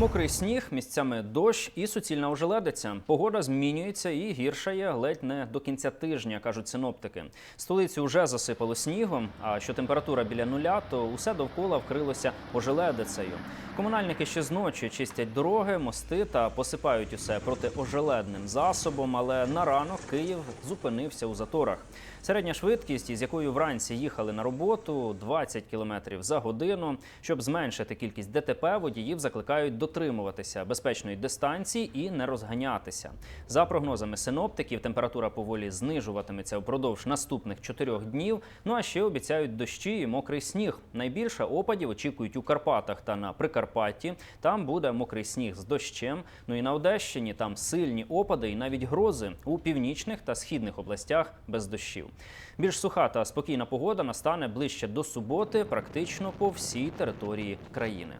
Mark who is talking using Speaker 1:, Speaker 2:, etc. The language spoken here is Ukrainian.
Speaker 1: Мокрий сніг, місцями дощ і суцільна ожеледиця. Погода змінюється і гіршає ледь не до кінця тижня, кажуть синоптики. Столицю вже засипало снігом. А що температура біля нуля, то усе довкола вкрилося ожеледицею. Комунальники ще з ночі чистять дороги, мости та посипають усе протиожеледним засобом. Але на ранок Київ зупинився у заторах. Середня швидкість, із якою вранці їхали на роботу, 20 км за годину. Щоб зменшити кількість ДТП, водіїв закликають дотримуватися безпечної дистанції і не розганятися. За прогнозами синоптиків, температура поволі знижуватиметься впродовж наступних чотирьох днів. Ну а ще обіцяють дощі і мокрий сніг. Найбільше опадів очікують у Карпатах та на Прикарпатті. Там буде мокрий сніг з дощем. Ну і на Одещині там сильні опади і навіть грози у північних та східних областях без дощів. Більш суха та спокійна погода настане ближче до суботи, практично по всій території країни.